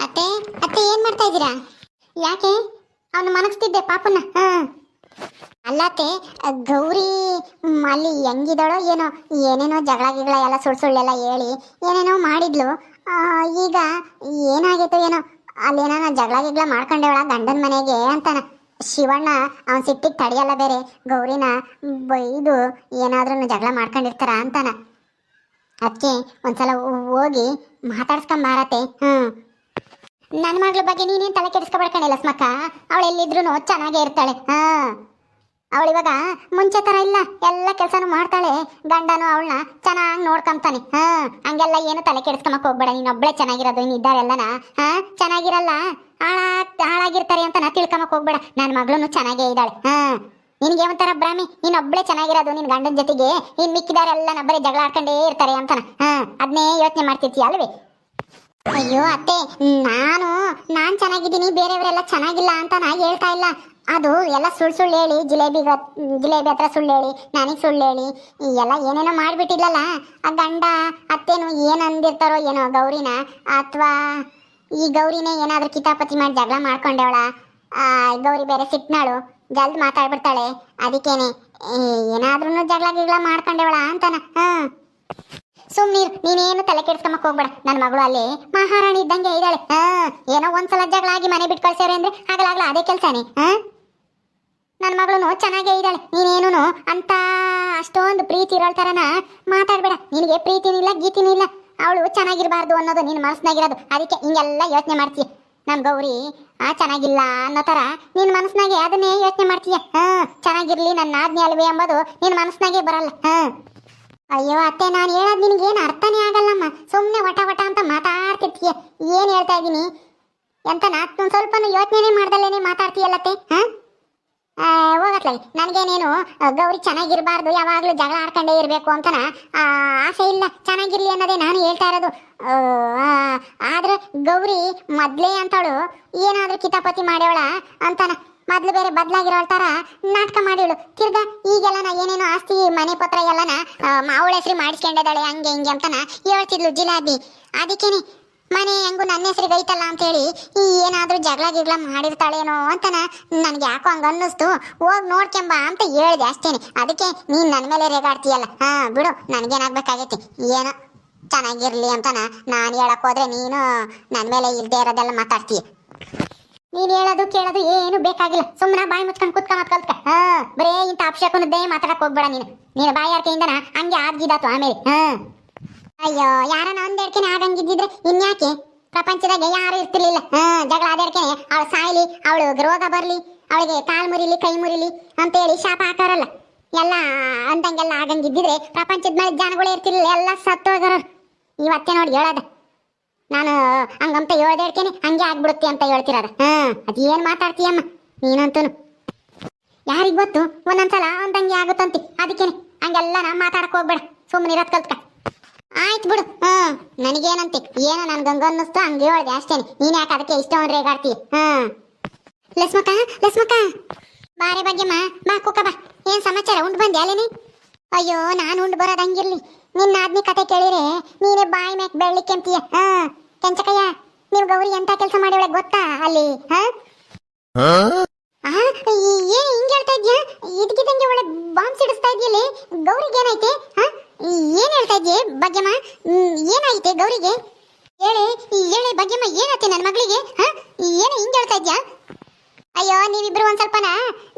ಅತ್ತೆ ಅತ್ತೆ ಏನ್ ಮಾಡ್ತಾ ಇದ್ದೀರಾ? ಯಾಕೆ? ಅವನು ಮನಗಿಸ್ತಿದ್ದೆ, ಪಾಪನ. ಅಲ್ಲತ್ತೆ ಗೌರಿ, ಅಲ್ಲಿ ಹೆಂಗಿದಾಳೋ ಏನೋ, ಏನೇನೋ ಜಗಳ ಗಿಗಳ ಎಲ್ಲ ಸುಳ್ಳು ಸುಳ್ಳೆಲ್ಲ ಹೇಳಿ, ಏನೇನೋ ಮಾಡಿದ್ಲು. ಈಗ ಏನಾಗೈತೋ ಏನೋ, ಅಲ್ಲಿ ಏನಾನ ಜಗಳ ಗಿಗಳ ಮಾಡ್ಕೊಂಡೇವಳ ಗಂಡನ ಮನೆಗೆ ಅಂತಾನ. ಶಿವಣ್ಣ, ಅವನ್ ಸಿಟ್ಟಿಗೆ ತಡೆಯಲ್ಲ ಬೇರೆ, ಗೌರಿನ ಬೈದು ಏನಾದ್ರೂ ಜಗಳ ಮಾಡ್ಕೊಂಡಿರ್ತಾರ ಅಂತಾನ. ಅದಕ್ಕೆ ಒಂದ್ಸಲ ಹೋಗಿ ಮಾತಾಡ್ಸ್ಕೊಂಡ್ ಮಾರತ್ತೆ ಹ್ಮ್. ನನ್ನ ಮಗಳ ಬಗ್ಗೆ ನೀನೇನು ತಲೆ ಕೆಡಿಸ್ಕೊಬೇಕಣಿಲ್ಲ ಸ್ಮಕ್ಕ ಅವಳು ಎಲ್ಲಿದ್ರು ಚೆನ್ನಾಗೇ ಇರ್ತಾಳೆ. ಹಾ. ಅವಳು ಇವಾಗ ಮುಂಚೆ ತರ ಇಲ್ಲ. ಎಲ್ಲ ಕೆಲಸನೂ ಮಾಡ್ತಾಳೆ. ಗಂಡನು ಅವಳನ್ನ ಚೆನ್ನಾಗಿ ನೋಡ್ಕೊಂತಾನೆ ಹಾ. ಹಂಗೆಲ್ಲ ಏನು ತಲೆ ಕೆಡಿಸ್ಕೊಂಬಕ್ ಹೋಗ್ಬೇಡ. ನೀನ್ ಚೆನ್ನಾಗಿರೋದು ಇನ್ ಇದ್ದಾರೆಲ್ಲನ? ಹಾ. ಚೆನ್ನಾಗಿರಲ್ಲ? ಹಾಳಾ, ಹಾಳಾಗಿರ್ತಾರೆ ಅಂತ ನಾ ತಿಳ್ಕೊಂಬಕ್ ಹೋಗ್ಬೇಡ. ನನ್ನ ಮಗಳೂ ಚೆನ್ನಾಗೇ ಇದ್ದಾಳೆ. ಹಾ. ನಿನಗೆ ಒಂಥರ ಭ್ರಾಮಿ. ನೀನ್ ಒಬ್ಳೆ ಚೆನ್ನಾಗಿರೋದು ನಿನ್ನ ಗಂಡನ ಜೊತೆಗೆ. ಇನ್ ಮಿಕ್ಕಿದಾರೆಲ್ಲ ನಬ್ಬರೇ ಜಗಳ ಆಡ್ಕೊಂಡೇ ಇರ್ತಾರೆ ಅಂತಾನ. ಹಾ. ಅದನ್ನೇ ಯೋಚನೆ ಮಾಡ್ತಿರ್ತೀಯ ಅಲ್ವೇ? ಅಯ್ಯೋ ಅತ್ತೆ, ನಾನು, ನಾನ್ ಚೆನ್ನಾಗಿದ್ದೀನಿ, ಬೇರೆಯವರೆಲ್ಲ ಚೆನ್ನಾಗಿಲ್ಲ ಅಂತ ನಾ ಹೇಳ್ತಾ ಇಲ್ಲ. ಅದು ಎಲ್ಲ ಸುಳ್ಳು ಸುಳ್ಳು ಹೇಳಿ, ಜಿಲೇಬಿ ಜಿಲೇಬಿ ಹತ್ರ ಸುಳ್ಳು ಹೇಳಿ, ನನಗೆ ಸುಳ್ಳು ಹೇಳಿ ಎಲ್ಲ ಏನೇನೋ ಮಾಡಿಬಿಟ್ಟಿಲ್ಲಲ್ಲ ಆ ಗಂಡ, ಅತ್ತೇನು ಏನು ಅಂದಿರ್ತಾರೋ ಏನೋ, ಗೌರಿನ, ಅಥವಾ ಈ ಗೌರಿನೇ ಏನಾದರೂ ಕಿತಾಪತಿ ಮಾಡಿ ಜಗಳ ಮಾಡ್ಕೊಂಡವಳ ಗೌರಿ ಬೇರೆ ಸಿಟ್ನಾಳು, ಜಲ್ದ್ ಮಾತಾಡ್ಬಿಡ್ತಾಳೆ, ಅದಕ್ಕೇನೆ ಏನಾದ್ರೂ ಜಗಳ ಗಿಗಳ ಮಾಡ್ಕೊಂಡೇವಳ ಅಂತಾನ, ಹಾ. ಸುಮ್ನೀರ್ ನೀನೇನು ತಲೆ ಕೆಡ್ಸ್ಕೊಂಬಕ್ ಹೋಗ್ಬೇಡ. ನನ್ನ ಮಗಳು ಅಲ್ಲಿ ಮಹಾರಾಣಿ ಇದ್ದಂಗೆ ಇದ್ದಾಳೆ. ಏನೋ ಒಂದ್ಸಲ ಜಗಳ ಆಗಿ ಮನೆ ಬಿಟ್ಟು ಕಳ್ಸ್ಯಾರೆ ಅಂದ್ರೆ ಆಗಲಾಗ್ಲ ಅದೇ ಕೆಲ್ಸಾನೆ, ಹಾ? ನನ್ನ ಮಗಳು ಚೆನ್ನಾಗೇ ಇದ್ದಾಳೆ. ನೀನೇನು ಅಂತ ಅಷ್ಟೊಂದು ಪ್ರೀತಿ ಇರೋ ಥರನ ಮಾತಾಡ್ಬೇಡ. ನಿನಗೆ ಪ್ರೀತಿನೂ ಇಲ್ಲ, ಗೀತಿನೂ ಇಲ್ಲ. ಅವಳು ಚೆನ್ನಾಗಿರಬಾರ್ದು ಅನ್ನೋದು ನಿನ್ನ ಮನಸ್ಸಿನಾಗಿರೋದು ಅದಕ್ಕೆ ಹಿಂಗೆಲ್ಲ ಯೋಚನೆ ಮಾಡ್ತೀಯ. ನಮ್ಮ ಗೌರಿ, ಆ, ಚೆನ್ನಾಗಿಲ್ಲ ಅನ್ನೋ ತರ ನಿನ್ ಮನಸ್ಸಿನಾಗೆ ಅದನ್ನೇ ಯೋಚನೆ ಮಾಡ್ತೀಯ. ಹಾಂ, ಚೆನ್ನಾಗಿರ್ಲಿ ನನ್ನ ಆಜ್ಞೆ ಅಲ್ವೇ ಎಂಬುದು ನಿನ್ ಮನಸ್ಸಿನಾಗೆ ಬರಲ್ಲ. ಹಾ. ಅಯ್ಯೋ ಅತ್ತೆ, ನಾನು ಹೇಳೋದು ನಿನಗೆ ಏನು ಅರ್ಥನೇ ಆಗಲ್ಲಮ್ಮ. ಸುಮ್ಮನೆ ವಟ ವಟ ಅಂತ ಮಾತಾಡ್ತಿರ್ತೀಯ. ಏನು ಹೇಳ್ತಾ ಇದ್ದೀನಿ? ಎಂತ ನಾನು ಸ್ವಲ್ಪನೂ ಯೋಚನೆ ಮಾಡ್ದಲ್ಲೇನೆ ಮಾತಾಡ್ತೀಯಲ್ಲತ್ತೆ ಹಾ? ಹೋಗತ್ಲಾಗಿ ನನಗೇನೇನು, ಗೌರಿ ಚೆನ್ನಾಗಿರಬಾರ್ದು, ಯಾವಾಗಲೂ ಜಗಳ ಆಡ್ಕೊಂಡೇ ಇರಬೇಕು ಅಂತನ ಆಸೆ ಇಲ್ಲ. ಚೆನ್ನಾಗಿರಲಿ ಅನ್ನೋದೇ ನಾನು ಹೇಳ್ತಾ ಇರೋದು. ಆದ್ರೆ ಗೌರಿ ಮೊದಲೇ ಅಂತಳು. ಏನಾದರೂ ಕಿತಾಪತಿ ಮಾಡ್ಯವಳ ಅಂತಾನ ಮೊದ್ಲು ಬೇರೆ ಬದಲಾಗಿರೋ ತರ ನಾಟಕ ಮಾಡಿಳು ತಿರ್ಗ ಈಗೆಲ್ಲ ನಾ ಏನೇನೋ ಆಸ್ತಿ, ಮನೆ ಪತ್ರ ಎಲ್ಲನ ಮಾವಳ ಹೆಸರು ಮಾಡಿಸ್ಕೊಂಡಿದ್ದಾಳೆ, ಹಂಗೆ ಹಿಂಗೆ ಅಂತನ ಹೇಳ್ತಿದ್ಲು ಜಿಲಾಬಿ. ಅದಕ್ಕೇನೆ ಮನೆ ಹೆಂಗು ನನ್ನ ಹೆಸರಿಗೆ ಐತಲ್ಲ ಅಂತೇಳಿ ಈ ಏನಾದ್ರೂ ಜಗಳ ಗಿಗಳ ಮಾಡಿರ್ತಾಳೇನೋ ಅಂತನ ನನಗೆ ಯಾಕೋ ಹಂಗ ಅನ್ನಿಸ್ತು. ಹೋಗಿ ನೋಡ್ಕೆಂಬ ಅಂತ ಹೇಳಿದೆ ಅಷ್ಟೇನೆ. ಅದಕ್ಕೆ ನೀನ್ ನನ್ನ ಮೇಲೆ ರೇಗಾಡ್ತೀಯಲ್ಲ. ಹಾ, ಬಿಡು, ನನಗೇನಾಗಬೇಕಾಗೈತಿ. ಏನೋ ಚೆನ್ನಾಗಿರ್ಲಿ ಅಂತನ ನಾನು ಹೇಳಕ್ ಹೋದ್ರೆ ನೀನು ನನ್ನ ಮೇಲೆ ಇಲ್ದೇ ಇರೋದೆಲ್ಲ ಮಾತಾಡ್ತೀಯ. ನೀನ್ ಹೇಳೋದು ಕೇಳೋದು ಏನು ಬೇಕಾಗಿಲ್ಲ. ಸುಮ್ಮನೆ ಬಾಯಿ ಮುಚ್ಕೊಂಡು ಕುತ್ಕೊಂಡ್ ಕಲ್ತ್ಕ. ಬರೇ ಇಂಥ ಅಪ್ಶಕುನದ್ದೇ ಮಾತಾಡಕ್ ಹೋಗ್ಬೇಡ ನೀನು. ನೀನು ಬಾಯಿ ಆರ್ಕೆಯಿಂದನ ಹಂಗೆ ಆದ್ಗಿದಾತು ಆಮೇಲೆ. ಹಾ. ಅಯ್ಯೋ, ಯಾರನ್ನ ಒಂದೆಡ್ಕೆನೆ ಆಗಂಗಿದ್ದಿದ್ರೆ ಇನ್ಯಾಕೆ ಪ್ರಪಂಚದಾಗ ಯಾರು ಇರ್ತಿರ್ಲಿಲ್ಲ. ಹಾ, ಜಗಳ ಆದೇಡ್ಕೆನೆ ಅವಳು ಸಾಯ್ಲಿ, ಅವಳು ರೋಗ ಬರ್ಲಿ, ಅವಳಿಗೆ ಕಾಲ್ ಮುರಿಲಿ, ಕೈ ಮುರಿಲಿ ಅಂತ ಹೇಳಿ ಶಾಪ ಹಾಕಾರಲ್ಲ ಎಲ್ಲ ಅಂದಂಗೆಲ್ಲ ಆಗಂಗಿದ್ದಿದ್ರೆ ಪ್ರಪಂಚದ ಮೇಲೆ ಜನಗಳು ಇರ್ತಿರ್ಲಿಲ್ಲ, ಎಲ್ಲ ಸತ್ತೋಗರ ಇವತ್ತೇ ನೋಡಿ ಹೇಳದ. ನಾನು ಹಂಗಂತ ಹೇಳ್ದೇಡ್ಕೇನೆ ಹಂಗೆ ಆಗ್ಬಿಡುತ್ತೆ ಅಂತ ಹೇಳ್ತಿರೋದ. ಹಾ, ಅದೇನ್ ಮಾತಾಡ್ತೀಯಮ್ಮ? ನೀನಂತೂ ಯಾರಿಗ್ ಗೊತ್ತು? ಒಂದೊಂದ್ಸಲ ಅಂದಂಗೆ ಆಗುತ್ತಂತಿ. ಅದಕ್ಕೇನೆ ಹಂಗೆಲ್ಲ ನಾ ಮಾತಾಡಕ್ ಹೋಗ್ಬೇಡ. ಸುಮ್ಮನೆ ಇರೋದ್ ಕಲ್ತ್ಕ. ಆಯ್ತು ಬಿಡು. ಹಾ, ನನಗೇನಂತೆ? ಏನೋ ನನ್ಗೆ ಗಂಗ ಅನ್ನಿಸ್ತು, ಹಂಗೆ ಹೇಳ್ದೆ ಅಷ್ಟೇನೆ ನೀನ್ ಯಾಕೆ ಅದಕ್ಕೆ ಇಷ್ಟ ರೇಗಾಡ್ತೀಯ? ಹಾ. ಲಸ್ಮಕ್ಕ ಲಸ್ಮಕ್ಕ. ಬಾರೆ ಬಗ್ಗೆಮ್ಮ ಬಾ ಕುಕ್ಕ ಬಾ. ಏನ್ ಸಮಾಚಾರ? ಉಂಡು ಬಂದೆ ಅಯ್ಯೋ, ನಾನು ಉಂಡು ಬರೋದು ನಿನ್ನ ಆದ್ಮಿ ಕತೆ ಕೇಳಿರೆ ನೀನೇ ಬಾಯಿ ಮ್ಯಾಕ್ ಬೆಳ್ಳಿಕ್ಕೆ ಅಂತೀಯ ಹಾ? ಕೆಂಚಕಯ್ಯ ನೀವು ಗೌರಿ ಎಂತ ಕೆಲಸ ಮಾಡಿವಳೆ ಗೊತ್ತಾ ಅಲ್ಲಿ ಹಾ? ಏನ್ ಹಿಂಗ್ ಹೇಳ್ತಾ ಇದ್ಯಾ? ಇದಕ್ಕಿದಂಗೆ ಒಳ್ಳೆ ಬಾಂಬ್ ಸಿಡಿಸ್ತಾ ಇದೆಯಲ್ಲಿ ಗೌರಿಗೆ ಏನೈತೆ ಹಾ? ಏನ್ ಹೇಳ್ತಾ ಇದ್ಯೆ ಭಾಗ್ಯಮ್ಮ? ಏನಾಯ್ತೆ ಗೌರಿಗೆ? ಹೇಳಿ ಹೇಳಿ ಭಾಗ್ಯಮ್ಮ ಏನಾಯ್ತೆ ನನ್ನ ಮಗಳಿಗೆ ಹಾ? ಏನು ಹಿಂಗ್ ಹೇಳ್ತಾ ಇದ್ಯಾ? ಅಯ್ಯೋ, ನೀವಿಬ್ರು ಒಂದ್ ಸ್ವಲ್ಪನ?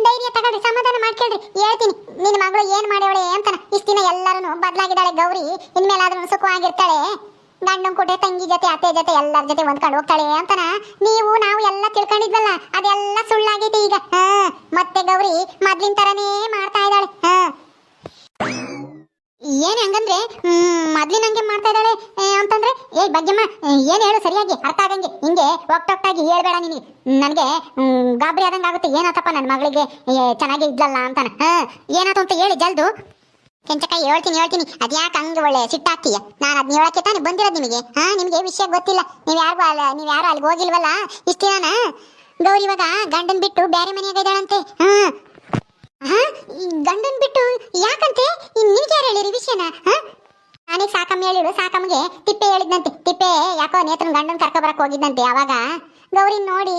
ಧೈರ್ಯ ತಗೊಳ್ರಿ, ಸಮಾಧಾನ ಮಾಡ್ಕೊಳ್ರಿ ಹೇಳ್ತೀನಿ, ನಿನ್ ಮಗಳು ಏನ್ ಮಾಡ್ಯವಳೆ ಅಂತಾನ. ಇಷ್ಟಿನ ಎಲ್ಲರೂ ಬದಲಾಗಿದ್ದಾಳೆ ಗೌರಿ ಇನ್ಮೇಲಾದ್ರೂ ಸುಖವಾಗಿರ್ತಾಳೆ. ಗಂಡನ್ ಕೊಟ್ಟೆ ತಂಗಿ ಜೊತೆ, ಅತ್ತೆ ಜೊತೆ ಎಲ್ಲರ ಜೊತೆ ಹೊಂದ್ಕೊಂಡು ಹೋಗ್ತಾಳೆ ಅಂತಾನ. ನೀವು, ನಾವು ಎಲ್ಲ ತಿಳ್ಕೊಂಡಿದ್ವಲ್ಲ, ಅದೆಲ್ಲ ಸುಳ್ಳಾಗೈತೆ ಈಗ. ಹ, ಮತ್ತೆ ಗೌರಿ ಮೊದ್ಲಿನ ತರನೇ ಮಾಡ್ತಾ ಇದ್ದಾಳೆ. ಹಾ. ಏನ್ ಹಂಗಂದ್ರೆ ಮೊದ್ಲಿನಂಗೆ ಮಾಡ್ತಾ ಇದ್ದಾಳೆ ಅಂತಂದ್ರೆ, ಏ, ಬಗ್ಗೆಮ್ಮ ಏನ್ ಹೇಳು ಸರಿಯಾಗಿ, ಅರ್ಥ ಆಗಂಗೆ, ಹಿಂಗೆ ಒಕ್ಟೊಕ್ಟಾಗಿ ಹೇಳ್ಬೇಡ ನಿನಗೆ ನನಗೆ ಗಾಬರಿ ಆದಂಗೆ ಆಗುತ್ತೆ, ಏನಾತಪ್ಪ ನನ್ನ ಮಗಳಿಗೆ ಚೆನ್ನಾಗಿ ಇದ್ಲಲ್ಲ ಅಂತಾನೆ. ಹಾ ಏನಾಯ್ತು ಅಂತ ಹೇಳಿ ಜಲ್ದು. ಕೆಂಚಕ್ಕ ಹೇಳ್ತೀನಿ ಹೇಳ್ತೀನಿ, ಅದ್ಯಾಕೆ ಹಂಗೆ ಒಳ್ಳೆ ಸಿಟ್ಟಾಗ್ತೀಯ ನಾನು ಅದನ್ನ ಹೇಳಕ್ಕೆ ತಾನೆ ಬಂದಿರೋದು ನಿಮಗೆ. ಹಾ, ನಿಮಗೆ ವಿಷಯ ಗೊತ್ತಿಲ್ಲ. ನೀವು ಯಾರು ಅಲ್ಲ, ನೀವು ಯಾರು ಅಲ್ಲಿಗೆ ಹೋಗಿಲ್ವಲ್ಲ? ಇಷ್ಟ ಗೌರಿ ಇವಾಗ ಗಂಡನ್ ಬಿಟ್ಟು ಬೇರೆ ಮನೆಯಾಗ ಇದ್ದಾಳಂತೆ. ಹಾ ಗಂಡನ್ ಬಿಟ್ಟು ಯಾಕಂತೆ? ನಿನ್ಗೆ ಯಾರು ಹೇಳಿರಿ ವಿಷಯನ ನನಗೆ ಸಾಕಮ್ಮ ಹೇಳಿರು ಸಾಕಮ್ಮಗೆ ತಿಪ್ಪೆ ಹೇಳಿದ್ನಂತೆ, ತಿಪ್ಪೆ. ಯಾಕೋ ನೇತ್ರ ಗಂಡನ್ ಕರ್ಕೊ ಬರಕ್ ಹೋಗಿದ್ದಂತೆ ಅವಾಗ. ಗೌರಿ ನೋಡಿ,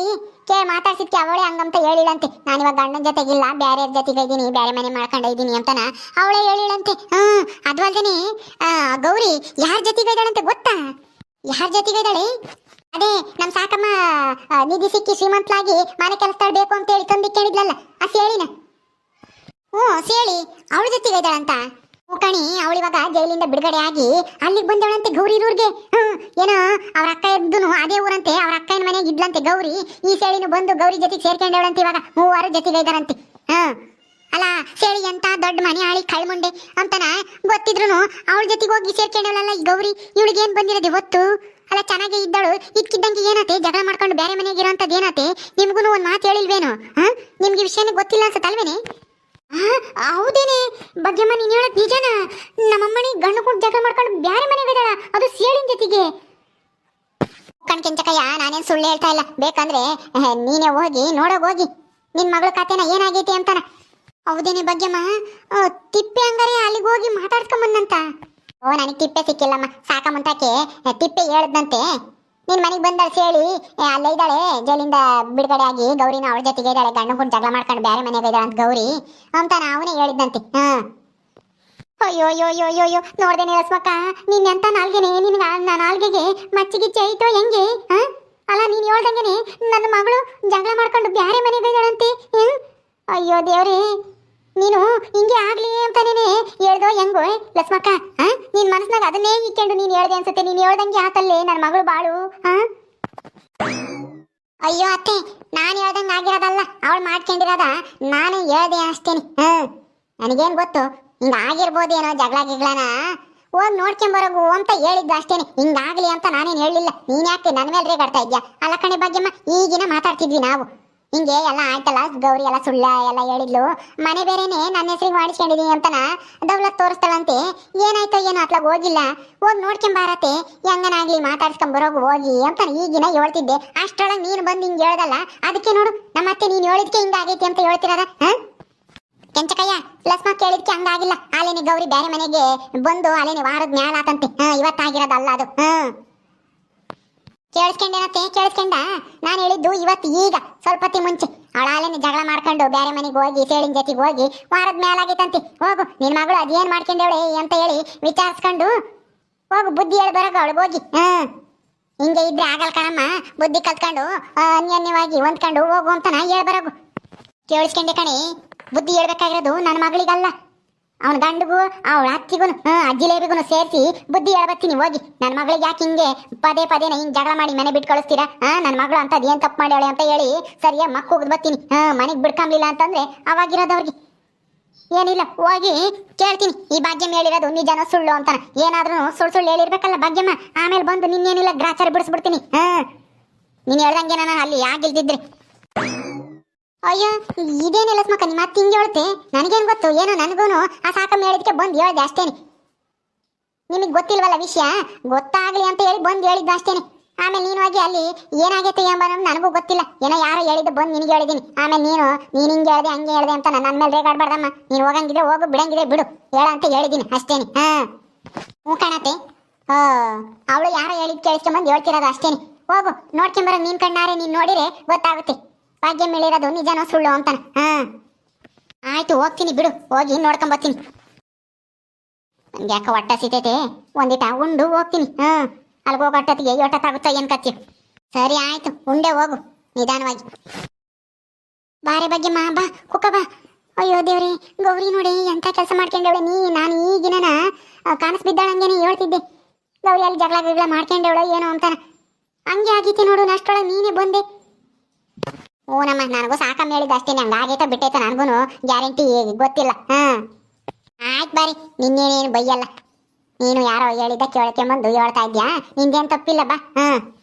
ಕೇ, ಮಾತಾಡ್ಸಿದ್ಕೆ ಅವಳೇ ಹಂಗಂತ ಹೇಳಿಳಂತೆ. ನಾನು ಇವಾಗ ಗಂಡನ ಜೊತೆಗಿಲ್ಲ ಬೇರೆ ಜೊತೆಗೆ ಇದ್ದೀನಿ ಬೇರೆ ಮನೆ ಮಾಡ್ಕೊಂಡ ಇದ್ದೀನಿ ಅಂತನ ಅವಳೇ ಹೇಳಿಳಂತೆ. ಹ್ಮ್ ಅದು ಗೌರಿ ಯಾರ ಜೊತೆಗೆ ಇದ್ದಾಳಂತೆ ಗೊತ್ತಾ? ಯಾರ ಜೊತೆಗೆ ಇದ್ದಾಳೆ ಅದೇ ನಮ್ಮ ಸಾಕಮ್ಮ ನಿಧಿ ಸಿಕ್ಕಿ ಶ್ರೀಮಂತಲಾಗಿ ಮನೆ ಕೆಲಸ ಬೇಕು ಅಂತ ಹೇಳಿ ತಂದಿ ಕೇಳಿದ್ಲಲ್ಲ, ಆ ಸೇಳಿನ? ಹ್ಞೂ, ಸೇಳಿ, ಅವಳ ಜೊತೆಗೆ ಇದ್ದಾಳಂತ. ಕಣಿ ಅವಳಿವಾಗ ಜೈಲಿಂದ ಬಿಡುಗಡೆ ಆಗಿ ಅಲ್ಲಿಗೆ ಬಂದವಳಂತೆ ಗೌರಿ ಹ್ಮ್ ಏನೋ ಅವ್ರ ಅಕ್ಕ ಇದ್ದನು ಅದೇ ಊರಂತೆ, ಅವ್ರ ಅಕ್ಕನ ಮನೆಗೆ ಇದ್ಲಂತೆ ಗೌರಿ. ಈ ಸೇಳಿನ ಬಂದು ಗೌರಿ ಜೊತೆಗೆ ಸೇರ್ಕೊಂಡವಳಂತೆ ಇವಾಗ, ಮೂವರು ಜೊತೆಗೆ ಇದ್ದಾರಂತೆ. ಹಾ ಅಲ್ಲ, ಸೇಳಿ ಅಂತ ದೊಡ್ಡ ಮನೆ ಆಳಿ ಕಳ್ಮುಂಡೆ ಅಂತನ ಗೊತ್ತಿದ್ರು ಅವಳ ಜೊತೆಗೆ ಹೋಗಿ ಸೇರ್ಕೊಂಡವಳಲ್ಲ ಈ ಗೌರಿ? ಇವಳಿಗೆ ಏನ್ ಬಂದಿರೋದು ಗೊತ್ತು? ಅಲ್ಲ, ಚೆನ್ನಾಗಿ ಇದ್ದಳು, ಇದ್ಕಿದ್ದಂಗೆ ಏನತ್ತೆ? ಜಗಳ ಮಾಡ್ಕೊಂಡು ಬೇರೆ ಮನೆಗೆ ಇರೋಂಥದ್ದು ಏನತ್ತೆ? ನಿಮ್ಗೂ ಒಂದು ಮಾತು ಹೇಳಿಲ್ವೇನು? ಹಾ ನಿಮ್ಗೆ ವಿಷಯನೇ ಗೊತ್ತಿಲ್ಲ ಅನ್ಸುತ್ತಲ್ವೇನೆ? ಹೌದೇನೆ. ಭಾಗ್ಯಮ್ಮ, ನೀನು ಹೇಳೋದು ನಿಜನ? ನಮ್ಮಮ್ಮನಿ ಗಂಡು ಕೂಡ ಜಗಳ ಮಾಡ್ಕೊಂಡು ಬ್ಯಾರೆ ಮನೆಗೆ ಇದ್ದಾಳ ಅದು ಸೇಳಿನ ಜೊತೆಗೆ. ಕಣ್ ಕೆಂಚಕಯ್ಯ, ನಾನೇನ್ ಸುಳ್ಳು ಹೇಳ್ತಾ ಇಲ್ಲ. ಬೇಕಂದ್ರೆ ನೀನೇ ಹೋಗಿ, ನೋಡೋಗಿ ಹೋಗಿ. ನಿನ್ ಮಗಳ ಕತೆನ ಏನಾಗೈತಿ ಅಂತಾನ. ಹೌದೇನೆ ಭಾಗ್ಯಮ್ಮ. ತಿಪ್ಪೆ ಹಂಗಾರೆ ಅಲ್ಲಿಗೆ ಹೋಗಿ ಮಾತಾಡ್ಸ್ಕೊಂಬಂದಂತ? ಓ, ನನಗೆ ತಿಪ್ಪೆ ಸಿಕ್ಕಿಲ್ಲಮ್ಮ. ಸಾಕಮ್ಮಂತಾಕೆ ತಿಪ್ಪೆ ಹೇಳದ್ನಂತೆ ನಿನ್ ಮನೆಗೆ ಬಂದಳ ಹೇಳಿ. ಅಲ್ಲೇ ಇದ್ದಾಳೆ, ಜೈಲಿಂದ ಬಿಡುಗಡೆ ಆಗಿ ಗೌರಿನ ಅವಳ ಜೊತೆಗೆ ಇದ್ದಾಳೆ, ಗಂಡು ಕೂಡ ಜಗಳ ಮಾಡ್ಕೊಂಡು ಬೇರೆ ಮನೆಗೆ ಇದ್ದಾಳೆ ಅಂತ ಗೌರಿ. ಅಂತ ಅವನೇ ಹೇಳಿದ್ದಂತೆ ಹಾ. ಅಯ್ಯೋ ಅಯ್ಯೋ ಅಯ್ಯೋ ಅಯ್ಯೋ ಅಯ್ಯೋ ನೋಡ್ದೇನೆ ನೀರಸ್ಮಕ್ಕ, ನೀನ್ ಎಂತ ನಾಲ್ಗೆನೆ? ನಿನ್ಗೆ ನಾಲ್ಗೆಗೆ ಮಚ್ಚಿಗಿಚ್ಚೆ ಐತೋ ಹೆಂಗೆ? ಹಾ? ಅಲ್ಲ, ನೀನ್ ಹೇಳ್ದಂಗೆನೆ, ನನ್ನ ಮಗಳು ಜಗಳ ಮಾಡ್ಕೊಂಡು ಬ್ಯಾರೆ ಮನೆಗೆ ಇದ್ದಾಳಂತೆ ಅಯ್ಯೋ ದೇವ್ರೇ. ನೀನು ಹಿಂಗೆ ಆಗ್ಲಿ ಅಂತಾನೇನೆ ಹೇಳ್ದೋ ಹೆಂಗೋ ಲಕ್ಷ್ಮಕ್ಕ ಹಾ ನಿನ್ ಮನಸ್ನಾಗ ಅದನ್ನೇ ಇಕ್ಕೊಂಡು ನೀನ್ ಹೇಳ್ದೆ ಅನ್ಸುತ್ತೆ. ನೀನ್ ಹೇಳ್ದಂಗೆ ಆತಲ್ಲೇ ನನ್ನ ಮಗಳು ಬಾಳು ಹಾ ಅಯ್ಯೋ ಅತ್ತೆ, ನಾನು ಹೇಳ್ದಂಗೆ ಆಗಿರೋದಲ್ಲ, ಅವಳು ಮಾಡ್ಕೊಂಡಿರೋದ ನಾನು ಹೇಳ್ದೆ ಅಷ್ಟೇನಿ ಹ್ಮ್ ನನಗೇನ್ ಗೊತ್ತು, ಹಿಂಗ ಆಗಿರ್ಬೋದೇನೋ ಜಗಳ ಗಿಗ್ಳನ? ಹೋಗಿ ನೋಡ್ಕೊಂಬರೋಗು ಅಂತ ಹೇಳಿದ್ದು ಅಷ್ಟೇನೆ. ಹಿಂಗಾಗ್ಲಿ ಅಂತ ನಾನೇನ್ ಹೇಳಿಲ್ಲ ನೀನ್ ಯಾಕೆ ನನ್ನ ಮೇಲೆ ರೇಗಾಡ್ತಾ ಇದ್ಯಾ? ಅಲ್ಲ ಕಣೆ ಬಗ್ಗೆಮ್ಮ ಈಗಿನ ಮಾತಾಡ್ತಿದ್ವಿ ನಾವು. ಹಿಂಗೆ ಎಲ್ಲ ಆಯ್ತಲ್ಲ, ಗೌರಿ ಎಲ್ಲ ಸುಳ್ಳ ಎಲ್ಲ ಹೇಳಿದ್ಲು. ಮನೆ ಬೇರೆನೆ ನನ್ನ ಹೆಸರಿಗೆ ಮಾಡಿಸ್ಕೊಂಡಿದೀನಿ ಅಂತನ ದೌಲತ್ ತೋರಿಸ್ತಾಳಂತೆ. ಏನಾಯ್ತೋ ಏನೋ ಅತ್ಲಾಗ ಹೋಗಿಲ್ಲ. ಹೋಗಿ ನೋಡ್ಕೊಂಬಾರತ್ತೆ ಹೆಂಗನಾಗ್ಲಿ ಬರೋ ಹೋಗಿ ಅಂತ ಈಗಿನ ಹೇಳ್ತಿದ್ದೆ. ಅಷ್ಟೊಳಗೆ ನೀನು ಬಂದು ಹಿಂಗೆ ಹೇಳ್ದಲ್ಲ, ಅದಕ್ಕೆ ನೋಡು, ನಮ್ಮ ಅತ್ತೆ ನೀನು ಹೇಳಿದ್ಕೆ ಹಿಂಗಾಗೈತಿ ಅಂತ ಹೇಳ್ತಿರದ ಕೆಂಚಕಯ್ಯ, ಲಸ್ಮಾ ಕೇಳಿದ್ಕೆ ಹಂಗಾಗಿಲ್ಲ ಆಲೇನೆ ಗೌರಿ ಬೇರೆ ಮನೆಗೆ ಬಂದು, ಆಲೇನೆ ವಾರದ ಮ್ಯಾಲ ಆತಂತೆ. ಹಾ, ಇವತ್ತಾಗಿರೋದಲ್ಲ ಅದು, ಹಾ. ಕೇಳಿಸ್ಕೊಂಡೇನತ್ತೆ ಕೇಳಿಸ್ಕೊಂಡ? ನಾನು ಹೇಳಿದ್ದು ಇವತ್ತು ಈಗ, ಸ್ವಲ್ಪ ಮುಂಚೆ. ಅಳಾಲೆನ ಜಗಳ ಮಾಡ್ಕೊಂಡು ಬೇರೆ ಮನೆಗೆ ಹೋಗಿ, ಸೇಳಿನ ಜೊತೆಗೆ ಹೋಗಿ, ವಾರದ ಮೇಲಾಗಿತ್ತಂತೆ ಹೋಗು ನಿನ್ನ ಮಗಳು ಅದೇನು ಮಾಡ್ಕೊಂಡೇವಳೆ ಅಂತ ಹೇಳಿ ವಿಚಾರಿಸ್ಕೊಂಡು ಹೋಗು, ಬುದ್ಧಿ ಹೇಳಿ ಬರೋಕೆ ಅವಳು ಹೋಗಿ. ಹಾ. ಹಿಂಗೆ ಇದ್ರೆ ಆಗಲ್ಲ ಕಣಮ್ಮ, ಬುದ್ಧಿ ಕಲ್ತ್ಕೊಂಡು ಅನ್ಯೋನ್ಯವಾಗಿ ಹೊಂದ್ಕೊಂಡು ಹೋಗು ಅಂತ ನಾ ಹೇಳ್ಬರೋಗು ಕೇಳಿಸ್ಕೊಂಡೆ ಕಣಿ, ಬುದ್ಧಿ ಹೇಳ್ಬೇಕಾಗಿರೋದು ನನ್ನ ಮಗಳಿಗಲ್ಲ. ಅವನ ಗಂಡಗೂ, ಅವಳ ಅತ್ತಿಗೂ ಅಜ್ಜಿಲೇಬಿಗೂ ಸೇರಿಸಿ ಬುದ್ಧಿ ಹೇಳ್ಬತ್ತೀನಿ ಹೋಗಿ. ನನ್ನ ಮಗಳಿಗೆ ಯಾಕೆ ಹಿಂಗೆ ಪದೇ ಪದೇನ ಹಿಂಗೆ ಜಗಳ ಮಾಡಿ ಮನೆ ಬಿಟ್ಟು ಕಳಿಸ್ತೀರಾ? ನನ್ನ ಮಗಳು ಅಂತ ಏನ್ ತಪ್ಪು ಮಾಡ್ಯಾಳೆ ಅಂತ ಹೇಳಿ ಸರಿಯಾಗಿ ಮಕ್ಕ ಹೋಗಿ ಬರ್ತೀನಿ. ಮನೆಗೆ ಬಿಡ್ಕಂಬ್ಲಿಲ್ಲ ಅಂತಂದ್ರೆ ಅವಾಗಿರೋದವ್ರಿಗೆ. ಏನಿಲ್ಲ, ಹೋಗಿ ಕೇಳ್ತೀನಿ. ಈ ಭಾಗ್ಯಮ್ಮ ಹೇಳಿರೋದು ನಿಜನ ಸುಳ್ಳು ಅಂತಾನ. ಏನಾದ್ರೂ ಸುಳ್ಳು ಸುಳ್ಳು ಹೇಳಿರ್ಬೇಕಲ್ಲ ಭಾಗ್ಯಮ್ಮ. ಆಮೇಲೆ ಬಂದು ನಿನ್ನೇನಿಲ್ಲ ಗ್ರಾಚಾರ ಬಿಡಿಸ್ಬಿಡ್ತೀನಿ. ಹಾ. ನೀನ್ ಹೇಳ್ದಂಗೆ ನಾನು ಅಲ್ಲಿ ಆಗಿಲ್ದಿದ್ರೆ. ಅಯ್ಯೋ, ಇದೇನಿಲ್ಲ ಸ್ಮಕ ನಿಮ್ಮ ಮತ್ತೆ ಹಿಂಗೆ ಹೇಳ್ತೆ? ನನಗೇನು ಗೊತ್ತು? ಏನೋ ನನಗೂನು ಆ ಸಾಕಮ್ಮ ಹೇಳಿದಕ್ಕೆ ಬಂದು ಹೇಳ್ದೆ ಅಷ್ಟೇನೆ. ನಿಮಗೆ ಗೊತ್ತಿಲ್ವಲ್ಲ ವಿಷಯ? ಗೊತ್ತಾಗಲಿ ಅಂತ ಹೇಳಿ ಬಂದು ಹೇಳಿದ್ದು ಅಷ್ಟೇನೆ. ಆಮೇಲೆ ನೀನು ಹೋಗಿ ಅಲ್ಲಿ ಏನಾಗೈತೆ ಎಂಬ ನನಗೂ ಗೊತ್ತಿಲ್ಲ. ಏನೋ ಯಾರೋ ಹೇಳಿದ್ದು ಬಂದು ನಿನಗೆ ಹೇಳಿದ್ದೀನಿ. ಆಮೇಲೆ ನೀನು ನೀನು ಹಿಂಗೆ ಹೇಳ್ದೆ, ಹಂಗೆ ಹೇಳ್ದೆ ಅಂತ ನನ್ನ ಮೇಲೆ ರೇಗಾಡ್ಬಾರ್ದಮ್ಮ. ನೀನು ಹೋಗಂಗಿದ್ರೆ ಹೋಗು, ಬಿಡಂಗಿದ್ರೆ ಬಿಡು. ಹೇಳ ಅಂತ ಹೇಳಿದ್ದೀನಿ ಅಷ್ಟೇನೆ. ಹಾ. ಹ್ಞೂ ಕಾಣತ್ತೆ. ಅವಳು ಯಾರೋ ಹೇಳಿದ್ ಕೇಳಿಸ್ಕೊಂಬಂದು ಹೇಳ್ತಿರೋದು ಅಷ್ಟೇನೆ. ಹೋಗು ನೋಡ್ಕೊಂಬರೋ ನೀನು ಕಣ್ಣಾರೆ, ನೀನು ನೋಡಿರೆ ಗೊತ್ತಾಗುತ್ತೆ. ಭಾಗ್ಯ ಮೇಲಿರೋದು ನಿಜಾನೋ ಸುಳ್ಳು ಅಂತಾನೆ. ಹಾ. ಆಯ್ತು, ಹೋಗ್ತೀನಿ ಬಿಡು. ಹೋಗಿ ನೋಡ್ಕೊಂಬರ್ತೀನಿ ನನ್ಗೆ ಯಾಕೆ ಹೊಟ್ಟೆ ಸಿತೈತೆ ಒಂದಿಟ ಉಂಡು, ಹೋಗ್ತೀನಿ. ಹಾ. ಅಲ್ಗೆ ಹೋಗೋ ಅಟ್ಟತ್ತಿಗೆ ಎಷ್ಟೊತ್ತಾಗುತ್ತೋ ಏನ್ ಕತ್ತಿ? ಸರಿ, ಆಯ್ತು. ಉಂಡೆ ಹೋಗು, ನಿಧಾನವಾಗಿ. ಬಾರೆ ಬಗ್ಗೆ ಮಾ, ಬಾ, ಕುಕ್ಕ ಬಾ. ಅಯ್ಯೋ ದೇವ್ರಿ, ಗೌರಿ ನೋಡಿ ಎಂತ ಕೆಲಸ ಮಾಡ್ಕೊಂಡವಳೆ ನೀ, ನಾನು ಈಗಿನ ಕಾಣಿಸ್ ಬಿದ್ದಾಳಂಗೇನೆ ಹೇಳ್ತಿದ್ದೆ. ಗೌರಿ ಅಲ್ಲಿ ಜಗಳ ಗಿಗಳ ಮಾಡ್ಕೊಂಡವಳು ಏನೋ ಅಂತಾನ. ಹಂಗೆ ಆಗೈತಿ ನೋಡು, ನಷ್ಟೊಳಗೆ ನೀನೇ ಬಂದೆ. ಓ ನಮ್ಮ, ನನಗೂ ಸಾಕಮ್ಮ ಹೇಳಿದ ಅಷ್ಟೇ, ನಂಗೆ ಆಗೈತ ಬಿಟ್ಟೈತ ನನಗೂ ಗ್ಯಾರಂಟಿ ಗೊತ್ತಿಲ್ಲ. ಹಾ. ಆಯ್ತು ಬಾರಿ, ನಿನ್ನೇನೇನು ಬೈಯಲ್ಲ. ನೀನು ಯಾರೋ ಹೇಳಿದ್ದ ಕೇಳ್ಕೊಂಬಂದು ಹೇಳ್ತಾ ಇದ್ಯಾ? ನಿಂದೇನು ತಪ್ಪಿಲ್ಲ, ಬಾ. ಹಾ.